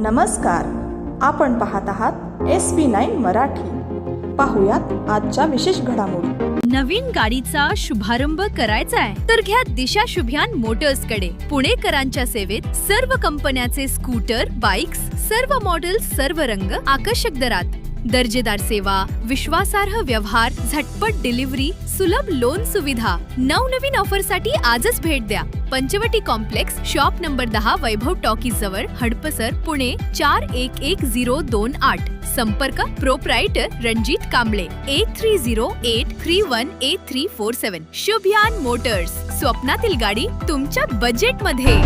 नमस्कार. आपण पाहत आहात एस पी नाईन मराठी. पाहुयात आजच्या विशेष घडामोडी. नवीन गाडीचा शुभारंभ करायचा आहे तर घ्या दिशा शुभ्यान मोटर्सकडे. पुणेकरांच्या सेवेत सर्व कंपन्याचे स्कूटर बाईक्स सर्व मॉडेल सर्व रंग आकर्षक दरात. दर्जेदार सेवा विश्वासार्ह व्यवहार झटपट डिलिव्हरी सुलभ लोन सुविधा. नवनवीन ऑफरसाठी आजच भेट द्या. पंचवटी कॉम्प्लेक्स शॉप नंबर दहा वैभव टॉकीज जवळ हडपसर पुणे चार एक एक झिरो दोन आठ. संपर्क proprietor Ranjit Kamble. Eight three zero eight three one eight three four seven. Shubhayan motors. स्वप्नातील गाडी तुमच्या बजेटमध्ये.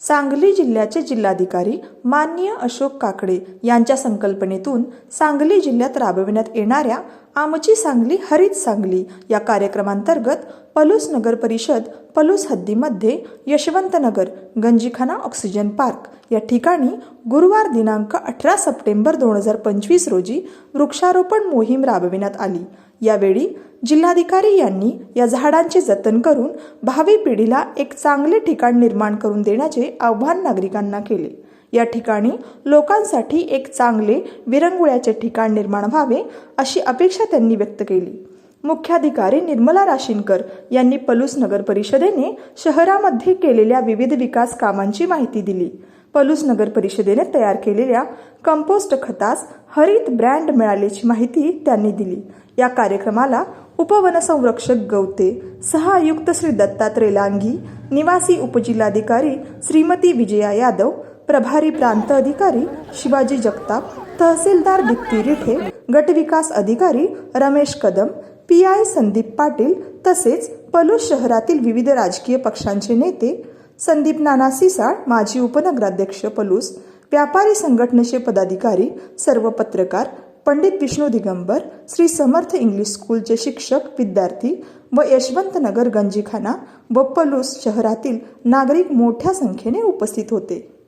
सांगली जिल्ह्याचे जिल्हाधिकारी माननीय अशोक काकडे यांच्या संकल्पनेतून सांगली जिल्ह्यात राबविण्यात येणाऱ्या आमची सांगली हरित सांगली. या कार्यक्रमांतर्गत पलूस नगर परिषद पलूस हद्दीमध्ये यशवंतनगर गंजीखाना ऑक्सिजन पार्क या ठिकाणी गुरुवार दिनांक अठरा सप्टेंबर दोन हजार पंचवीस रोजी वृक्षारोपण मोहीम राबविण्यात आली. यावेळी जिल्हाधिकारी यांनी या झाडांचे जतन करून भावी पिढीला एक चांगले ठिकाण निर्माण करून देण्याचे आव्हान नागरिकांना केले. या ठिकाणी लोकांसाठी एक चांगले विरंगुळ्याचे ठिकाण निर्माण व्हावे अशी अपेक्षा त्यांनी व्यक्त केली. मुख्याधिकारी निर्मला राशीनकर यांनी पलूस नगर परिषदेने शहरामध्ये केलेल्या विविध विकास कामांची माहिती दिली. पलूस नगर परिषदेने तयार केलेल्या कंपोस्ट खतास हरित ब्रँड मिळाल्याची माहिती त्यांनी दिली. या कार्यक्रमाला उपवनसंरक्षक गवते सहायुक्त श्री दत्तात्रय लांगी निवासी उपजिल्हाधिकारी श्रीमती विजया यादव प्रभारी प्रांत अधिकारी शिवाजी जगताप तहसीलदार दीप्ती रिठे गटविकास अधिकारी रमेश कदम पी आय संदीप पाटील तसेच पलूस शहरातील विविध राजकीय पक्षांचे नेते संदीप नाना सिसाळ माजी उपनगराध्यक्ष पलूस व्यापारी संघटनेचे पदाधिकारी सर्व पत्रकार पंडित विष्णू दिगंबर श्री समर्थ इंग्लिश स्कूलचे शिक्षक विद्यार्थी व यशवंतनगर गंजीखाना व पलूस शहरातील नागरिक मोठ्या संख्येने उपस्थित होते.